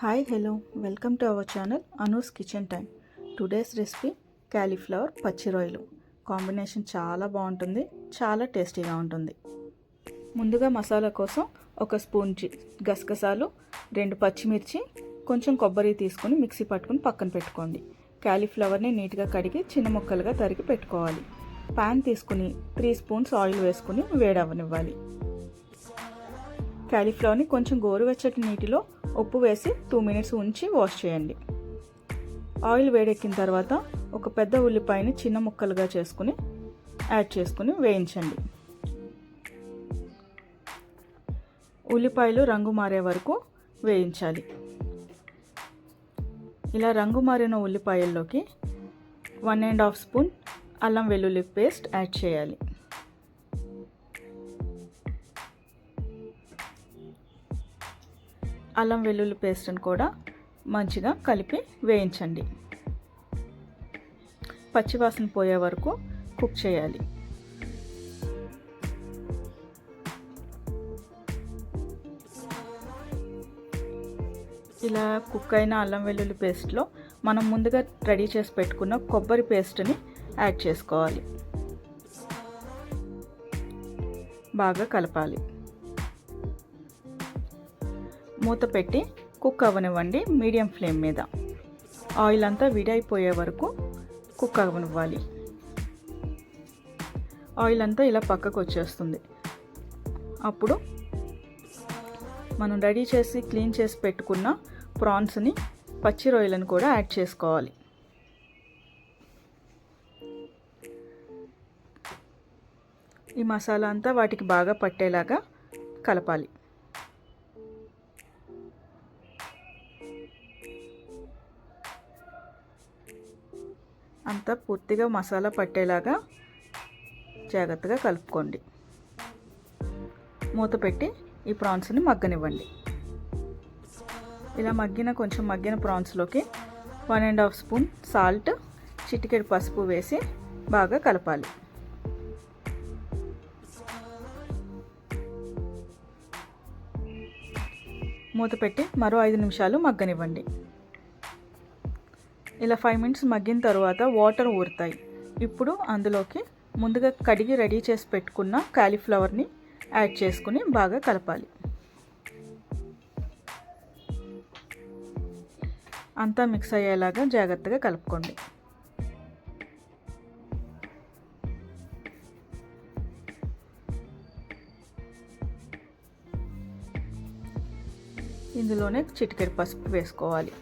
Hi hello welcome to our channel Anu's kitchen time today's recipe cauliflower పచ్చి రొయ్యలు combination చాలా బాగుంటుంది చాలా టేస్టీగా ఉంటుంది. ముందుగా మసాలా కోసం ఒక స్పూన్ చి గసగసాలు రెండు పచ్చిమిర్చి కొంచెం కొబ్బరి తీసుకొని మిక్సీ పట్టుకుని పక్కన పెట్టుకోండి. క్యాలీఫ్లవర్ని నీట్గా కడిగి చిన్న ముక్కలుగా తరిగి పెట్టుకోవాలి. ప్యాన్ తీసుకుని త్రీ స్పూన్స్ ఆయిల్ వేసుకుని వేడవనివ్వాలి క్యాలీఫ్లవర్ని కొంచెం గోరువెచ్చటి నీటిలో ఉప్పు వేసి టూ మినిట్స్ ఉంచి వాష్ చేయండి. ఆయిల్ వేడెక్కిన తర్వాత ఒక పెద్ద ఉల్లిపాయని చిన్న ముక్కలుగా చేసుకుని యాడ్ చేసుకుని వేయించండి. ఉల్లిపాయలు రంగు మారే వరకు వేయించాలి. ఇలా రంగు మారిన ఉల్లిపాయల్లోకి వన్ అండ్ హాఫ్ స్పూన్ అల్లం వెల్లుల్లి పేస్ట్ యాడ్ చేయాలి. అల్లం వెల్లుల్లి పేస్ట్ని కూడా మంచిగా కలిపి వేయించండి. పచ్చివాసన పోయే వరకు కుక్ చేయాలి. ఇలా కుక్ అయిన అల్లం వెల్లుల్లి పేస్ట్లో మనం ముందుగా రెడీ చేసి పెట్టుకున్న కొబ్బరి పేస్ట్ని యాడ్ చేసుకోవాలి. బాగా కలపాలి. మూత పెట్టి కుక్ అవ్వనివ్వండి మీడియం ఫ్లేమ్ మీద. ఆయిల్ అంతా విడైపోయే వరకు కుక్ అవ్వనివ్వాలి ఆయిల్ అంతా ఇలా పక్కకు వచ్చేస్తుంది. అప్పుడు మనం రెడీ చేసి క్లీన్ చేసి పెట్టుకున్న ప్రాన్స్ని పచ్చి రొయ్యలను కూడా యాడ్ చేసుకోవాలి. ఈ మసాలా అంతా వాటికి బాగా పట్టేలాగా కలపాలి. అంతా పూర్తిగా మసాలా పట్టేలాగా జాగ్రత్తగా కలుపుకోండి. మూత పెట్టి ఈ ప్రాన్స్ని మగ్గనివ్వండి. ఇలా మగ్గిన కొంచెం మగ్గిన ప్రాన్స్లోకి one and half spoon salt చిటికెడు పసుపు వేసి బాగా కలపాలి. మూత పెట్టి మరో ఐదు నిమిషాలు మగ్గనివ్వండి. ఇలా ఫైవ్ మినిట్స్ మగ్గిన తర్వాత వాటర్ ఊరుతాయి. ఇప్పుడు అందులోకి ముందుగా కడిగి రెడీ చేసి పెట్టుకున్న కాలీఫ్లవర్ని యాడ్ చేసుకుని బాగా కలపాలి. అంతా మిక్స్ అయ్యేలాగా జాగ్రత్తగా కలుపుకోండి. ఇందులోనే చిటికెడు పసుపు వేసుకోవాలి.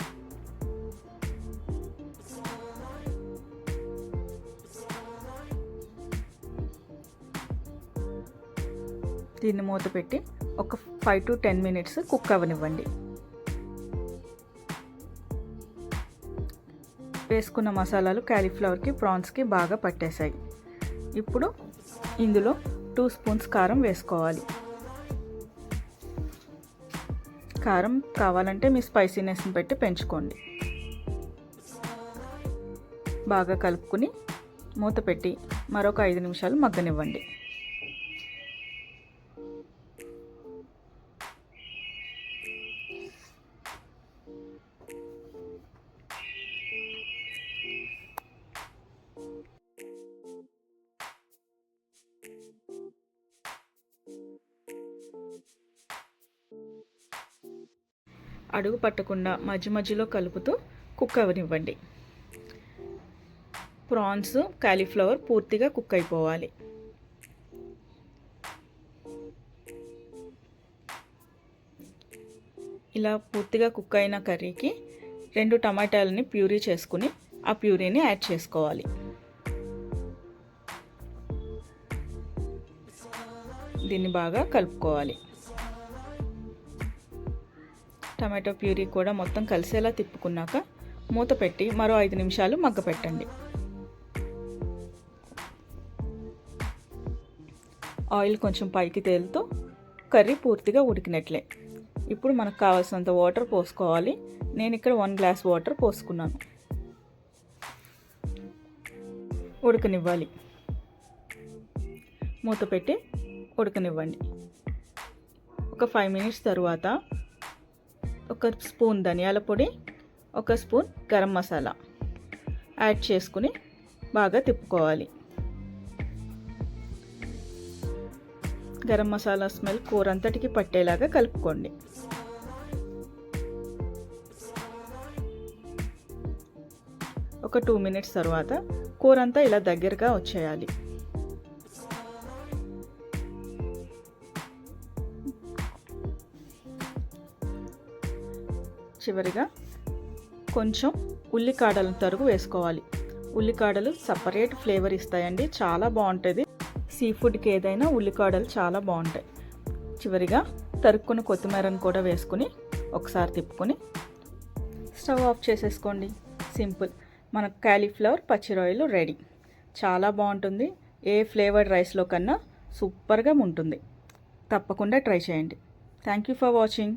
దీన్ని మూత పెట్టి ఒక five to ten minutes cook అవ్వనివ్వండి వేసుకున్న మసాలాలు క్యాలీఫ్లవర్కి ప్రాన్స్కి బాగా పట్టేశాయి. ఇప్పుడు ఇందులో టూ స్పూన్స్ కారం వేసుకోవాలి. కారం కావాలంటే మీ స్పైసీనెస్ని పెట్టి పెంచుకోండి. బాగా కలుపుకుని మూత పెట్టి మరొక ఐదు నిమిషాలు మగ్గనివ్వండి. అడుగు పట్టకుండా మధ్య మధ్యలో కలుపుతూ కుక్ అవనివ్వండి. ప్రాన్స్ కాలీఫ్లవర్ పూర్తిగా కుక్ అయిపోవాలి. ఇలా పూర్తిగా కుక్ అయిన కర్రీకి రెండు టమాటాలని ప్యూరీ చేసుకుని ఆ ప్యూరీని యాడ్ చేసుకోవాలి. దీన్ని బాగా కలుపుకోవాలి. టమాటో ప్యూరీ కూడా మొత్తం కలిసేలా తిప్పుకున్నాక మూత పెట్టి మరో ఐదు నిమిషాలు మగ్గపెట్టండి ఆయిల్ కొంచెం పైకి తేలుతూ కర్రీ పూర్తిగా ఉడికినట్లే. ఇప్పుడు మనకు కావాల్సినంత వాటర్ పోసుకోవాలి. నేను ఇక్కడ వన్ గ్లాస్ వాటర్ పోసుకున్నాను. ఉడకనివ్వాలి. మూత పెట్టి ఉడకనివ్వండి. ఒక ఫైవ్ మినిట్స్ తర్వాత ఒక స్పూన్ ధనియాల పొడి ఒక స్పూన్ గరం మసాలా. యాడ్ చేసుకుని బాగా తిప్పుకోవాలి. గరం మసాలా స్మెల్ కూర అంతటికి పట్టేలాగా కలుపుకోండి. ఒక టూ మినిట్స్ తర్వాత కూర అంతా ఇలా దగ్గరగా వచ్చేయాలి. చివరిగా కొంచెం ఉల్లికాడలను తరుగు వేసుకోవాలి. ఉల్లికాడలు సపరేట్ ఫ్లేవర్ ఇస్తాయండి. చాలా బాగుంటుంది. సీ ఫుడ్కి ఏదైనా ఉల్లికాడలు చాలా బాగుంటాయి. చివరిగా తరుక్కున్న కొత్తిమీరను కూడా వేసుకుని ఒకసారి తిప్పుకొని స్టవ్ ఆఫ్ చేసేసుకోండి. సింపుల్. మన క్యాలీఫ్లవర్ పచ్చి రెడీ. చాలా బాగుంటుంది. ఏ ఫ్లేవర్డ్ రైస్లో కన్నా సూపర్గా ఉంటుంది. తప్పకుండా ట్రై చేయండి. Thank you for watching.